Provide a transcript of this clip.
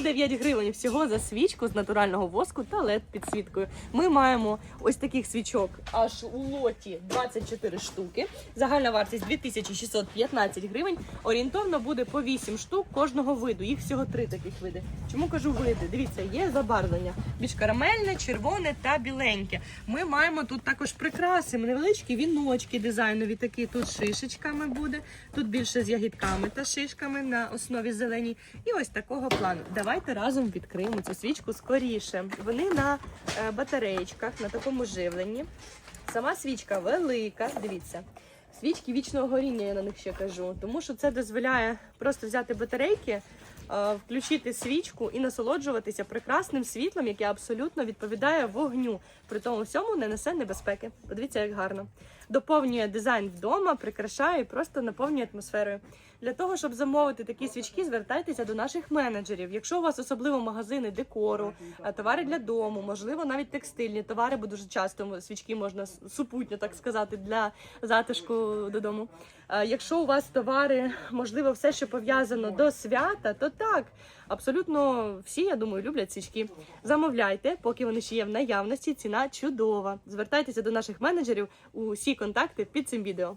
109 гривень всього за свічку з натурального воску та led підсвіткою. Ми маємо ось таких свічок аж у лоті 24 штуки. Загальна вартість 2615 гривень. Орієнтовно буде по 8 штук кожного виду. Їх всього три таких види. Чому кажу види? Дивіться, є забарвлення. Більш карамельне, червоне та біленьке. Ми маємо тут також прикраси, невеличкі віночки дизайнові такі. Тут шишечками буде, тут більше з ягідками та шишками на основі зеленій. І ось такого плану. Давайте разом відкриємо цю свічку скоріше. Вони на е, батареєчках, на такому живленні. Сама свічка велика, дивіться. Свічки вічного горіння, я на них ще кажу, тому що це дозволяє просто взяти батарейки, включити свічку і насолоджуватися прекрасним світлом, яке абсолютно відповідає вогню. При тому всьому не несе небезпеки. Подивіться, як гарно. Доповнює дизайн вдома, прикрашає і просто наповнює атмосферою. Для того, щоб замовити такі свічки, звертайтеся до наших менеджерів. Якщо у вас особливо магазини декору, е, товари для дому, можливо, навіть текстильні товари, бо дуже часто свічки можна супутньо, так сказати, для затишку додому. Е, Якщо у вас товари, можливо, все, що пов'язано до свята, то так. Абсолютно всі, я думаю, люблять свічки. Замовляйте, поки вони ще є в наявності. Ціна чудова. Звертайтеся до наших менеджерів. Усі контакти під цим відео.